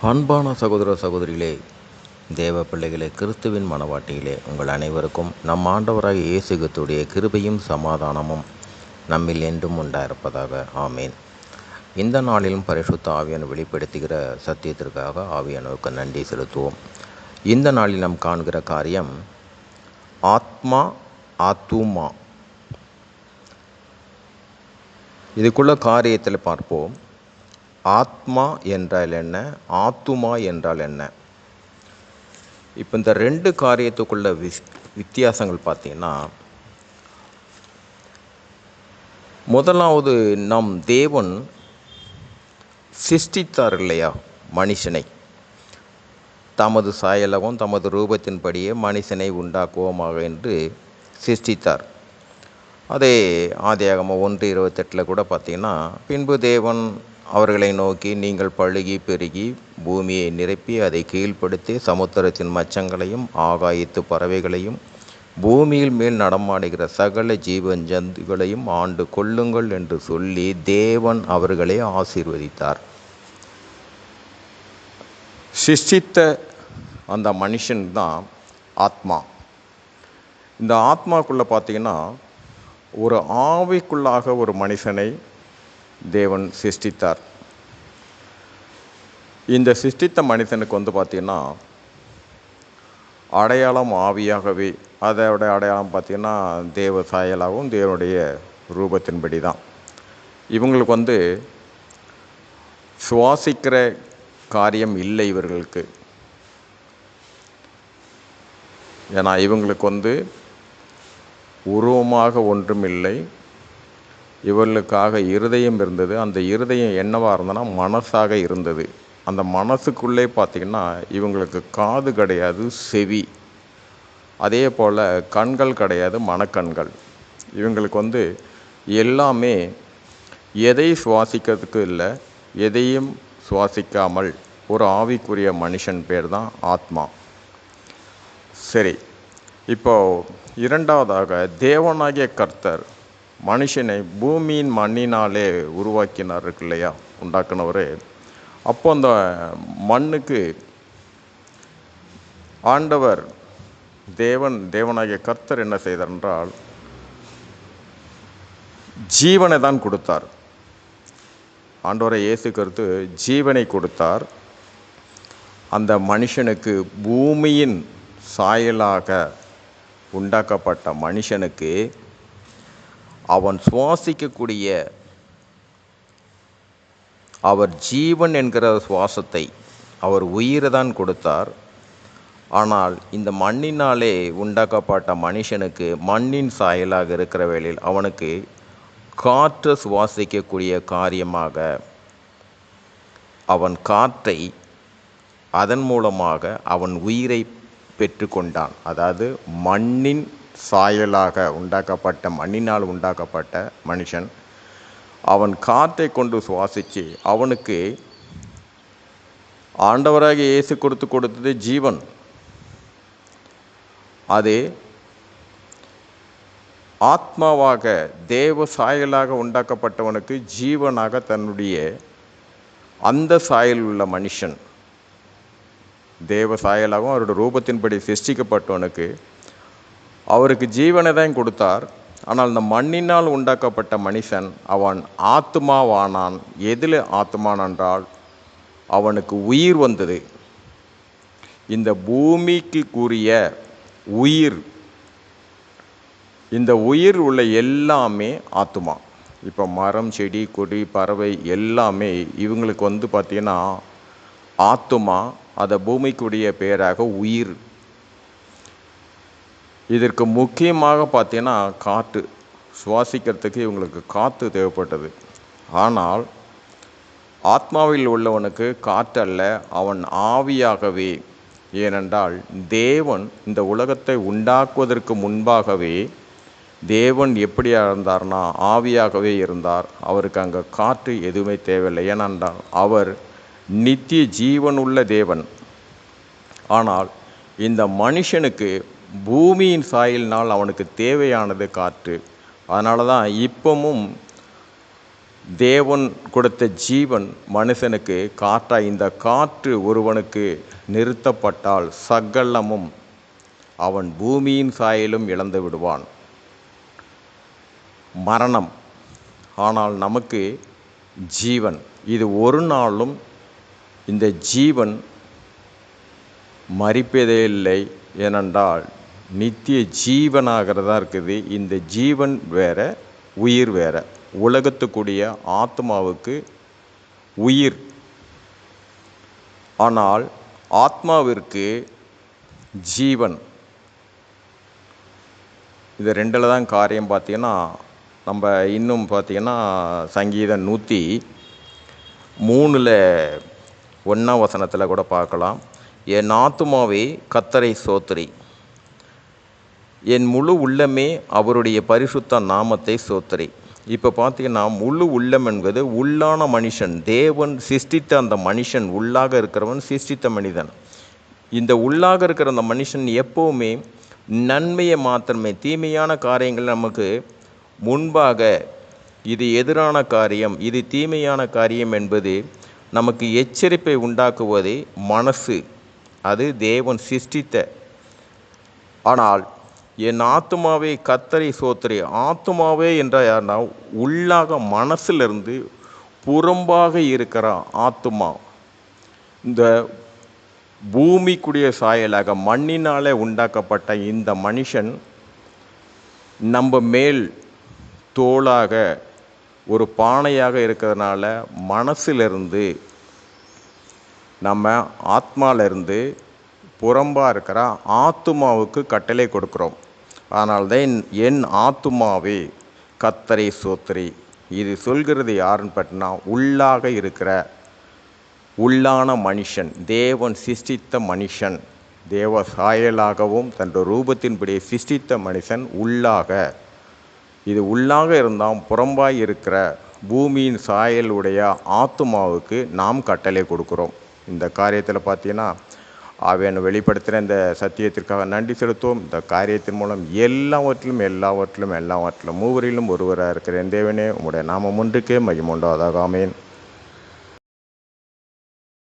அன்பான சகோதர சகோதரிகளே தேவ பிள்ளைகளே கிறிஸ்துவின் மனவாட்டிகளே உங்கள் அனைவருக்கும் நம் ஆண்டவராக இயேசுகத்துடைய கிருபையும் சமாதானமும் நம்மில் என்றும் உண்டாயிருப்பதாக. ஆமேன். இந்த நாளிலும் பரிசுத்த ஆவியன் வெளிப்படுத்துகிற சத்தியத்திற்காக ஆவியானவருக்கு நன்றி செலுத்துவோம். இந்த நாளில் நாம் காண்கிற காரியம் ஆத்மா ஆத்துமா. இதுக்குள்ள காரியத்தில் பார்ப்போம். ஆத்மா என்றால் என்ன? ஆத்துமா என்றால் என்ன? இப்போ இந்த ரெண்டு காரியத்துக்குள்ள விஸ் வித்தியாசங்கள் பார்த்தீங்கன்னா முதலாவது நம் தேவன் சிருஷ்டித்தார் இல்லையா? மனுஷனை. தமது சாயலகம் தமது ரூபத்தின்படியே மனுஷனை உண்டாக்குவோமாக என்று சிருஷ்டித்தார். அதே ஆதியாகம ஒன்று இருபத்தெட்டில் கூட பார்த்தீங்கன்னா பின்பு தேவன் அவர்களை நோக்கி நீங்கள் பழுகி பெருகி பூமியை நிரப்பி அதை கீழ்ப்படுத்தி சமுத்திரத்தின் மச்சங்களையும் ஆகாயத்து பறவைகளையும் பூமியில் மேல் நடமாடுகிற சகல ஜீவன் ஜந்துகளையும் ஆண்டு கொள்ளுங்கள் என்று சொல்லி தேவன் அவர்களை ஆசீர்வதித்தார். சிஷ்டித்த அந்த மனுஷன் தான் ஆத்மா. இந்த ஆத்மாக்குள்ளே பார்த்தீங்கன்னா ஒரு ஆவிக்குள்ளாக ஒரு மனுஷனை தேவன் சிருஷ்டித்தார். இந்த சிருஷ்டித்த மனிதனுக்கு வந்து பார்த்திங்கன்னா அடையாளம் ஆவியாகவே அதோட அடையாளம் பார்த்திங்கன்னா தேவ சாயலாகவும் தேவனுடைய ரூபத்தின்படி தான் இவங்களுக்கு வந்து சுவாசிக்கிற காரியம் இல்லை இவர்களுக்கு. ஏன்னா இவங்களுக்கு வந்து உருவமாக ஒன்றும் இல்லை இவர்களுக்காக இருதயம் இருந்தது. அந்த இருதயம் என்னவாக இருந்ததுன்னா மனசாக இருந்தது. அந்த மனசுக்குள்ளே பார்த்திங்கன்னா இவங்களுக்கு காது கிடையாது செவி. அதே போல் கண்கள் கிடையாது மனக்கண்கள். இவங்களுக்கு வந்து எல்லாமே எதை சுவாசிக்கிறதுக்கு இல்லை எதையும் சுவாசிக்காமல் ஒரு ஆவிக்குரிய மனுஷன் பேர் தான் ஆத்மா. சரி இப்போ இரண்டாவதாக தேவனாகிய கர்த்தர் மனுஷனை பூமியின் மண்ணினாலே உருவாக்கினார் இருக்கு இல்லையா? உண்டாக்குனவர். அப்போ அந்த மண்ணுக்கு ஆண்டவர் தேவன் தேவனாகிய கர்த்தர் என்ன செய்தார் என்றால் ஜீவனை தான் கொடுத்தார். ஆண்டவரை இயேசு கருத்து ஜீவனை கொடுத்தார். அந்த மனுஷனுக்கு பூமியின் சாயலாக உண்டாக்கப்பட்ட மனுஷனுக்கு அவன் சுவாசிக்கக்கூடிய அவர் ஜீவன் என்கிற சுவாசத்தை அவர் உயிரை தான் கொடுத்தார். ஆனால் இந்த மண்ணினாலே உண்டாக்கப்பட்ட மனுஷனுக்கு மண்ணின் சாயலாக இருக்கிற வேளையில் அவனுக்கு காற்று சுவாசிக்கக்கூடிய காரியமாக அவன் காற்றை அதன் மூலமாக அவன் உயிரை பெற்றுக்கொண்டான். அதாவது மண்ணின் சாயலாக உண்டாக்கப்பட்ட மண்ணினால் உண்டாக்கப்பட்ட மனுஷன் அவன் காற்றை கொண்டு சுவாசித்து அவனுக்கு ஆண்டவராக இயேசு கொடுத்து கொடுத்தது ஜீவன். அது ஆத்மாவாக தேவ சாயலாக உண்டாக்கப்பட்டவனுக்கு ஜீவனாக தன்னுடைய அந்த சாயல் உள்ள மனுஷன். தேவ சாயலாகவும் அவருடைய ரூபத்தின்படி சிருஷ்டிக்கப்பட்டவனுக்கு அவருக்கு ஜீவனை தான் கொடுத்தார். ஆனால் இந்த மண்ணினால் உண்டாக்கப்பட்ட மனுஷன் அவன் ஆத்மாவானான் எதில் ஆத்மான் என்றால் அவனுக்கு உயிர் வந்தது. இந்த பூமிக்கு கூறிய உயிர் இந்த உயிர் உள்ள எல்லாமே ஆத்மா இப்போ மரம் செடி கொடி பறவை எல்லாமே இவங்களுக்கு வந்து பார்த்திங்கன்னா ஆத்துமா அதை பூமிக்குடைய பேராக உயிர். இதற்கு முக்கியமாக பார்த்தீங்கன்னா காற்று. சுவாசிக்கிறதுக்கு இவங்களுக்கு காற்று தேவைப்பட்டது. ஆனால் ஆத்மாவில் உள்ளவனுக்கு காற்றல்ல அவன் ஆவியாகவே. ஏனென்றால் தேவன் இந்த உலகத்தை உண்டாக்குவதற்கு முன்பாகவே தேவன் எப்படி இருந்தார்னா ஆவியாகவே இருந்தார். அவருக்கு அங்கே காற்று எதுவுமே தேவையில்லை. ஏனென்றால் அவர் நித்திய ஜீவனுள்ள தேவன். ஆனால் இந்த மனுஷனுக்கு பூமியின் சாயலினால் அவனுக்கு தேவையானது காற்று. அதனால தான் இப்பவும் தேவன் கொடுத்த ஜீவன் மனுஷனுக்கு காற்றா இந்த காற்று ஒருவனுக்கு நிறுத்தப்பட்டால் சகலமும் அவன் பூமியின் சாயலும் இழந்து விடுவான். மரணம். ஆனால் நமக்கு ஜீவன். இது ஒரு நாளும் இந்த ஜீவன் மறிப்பதே இல்லை. ஏனென்றால் நித்திய ஜீவனாகிறதா இருக்குது. இந்த ஜீவன் வேற உயிர் வேற. உலகத்துக்குரிய ஆத்மாவுக்கு உயிர். ஆனால் ஆத்மாவிற்கு ஜீவன். இது ரெண்டில் தான் காரியம் பார்த்தீங்கன்னா நம்ம இன்னும் பார்த்தீங்கன்னா சங்கீதம் நூற்றி மூணில் ஒன்றாம் வசனத்தில் கூட பார்க்கலாம். என் ஆத்துமாவே கத்தரை சோத்திரி. என் முழு உள்ளமே அவருடைய பரிசுத்த நாமத்தை சோத்திரி. இப்போ பார்த்தீங்கன்னா முழு உள்ளம் என்பது உள்ளான மனுஷன் தேவன் சிஷ்டித்த அந்த மனுஷன் உள்ளாக இருக்கிறவன் சிஷ்டித்த மனிதன். இந்த உள்ளாக இருக்கிற அந்த மனுஷன் எப்போவுமே நன்மையை மாத்திரமே தீமையான காரியங்கள் நமக்கு முன்பாக இது எதிரான காரியம் இது தீமையான காரியம் என்பது நமக்கு எச்சரிப்பை உண்டாக்குவதே மனசு. அது தேவன் சிருஷ்டித்த. ஆனால் என் ஆத்துமாவே கத்தரை சோத்திரி ஆத்துமாவே என்றால் யாருன்னா உள்ளாக மனசிலிருந்து புறம்பாக இருக்கிற ஆத்துமா. இந்த பூமிக்குடிய சாயலாக மண்ணினாலே உண்டாக்கப்பட்ட இந்த மனுஷன் நம்ம மேல் தோளாக ஒரு பானையாக இருக்கிறதுனால மனசிலிருந்து நம்ம ஆத்மாவிலிருந்து புறம்பாக இருக்கிற ஆத்துமாவுக்கு கட்டளை கொடுக்குறோம். ஆனால் தான் என் ஆத்துமாவே கத்தரை சோத்திரி இது சொல்கிறது யாருன்னு பார்த்தீங்கன்னா உள்ளாக இருக்கிற உள்ளான மனுஷன் தேவன் சிஷ்டித்த மனுஷன் தேவ சாயலாகவும் தன் ரூபத்தின்படி சிஷ்டித்த மனுஷன் உள்ளாக. இது உள்ளாக இருந்தால் புறம்பாய் இருக்கிற பூமியின் சாயலுடைய ஆத்துமாவுக்கு நாம் கட்டளை கொடுக்குறோம். இந்த காரியத்தில் பார்த்தீங்கன்னா அவன் வெளிப்படுத்துகிற இந்த சத்தியத்திற்காக நன்றி செலுத்துவோம். இந்த காரியத்தின் மூலம் எல்லாவற்றிலும் எல்லாவற்றிலும் எல்லாவற்றிலும் மூவரிலும் ஒருவராக இருக்கிற தேவனே உம்முடைய நாமம் ஒன்றுக்கே மகிமுண்டாதாக ஆமேன்.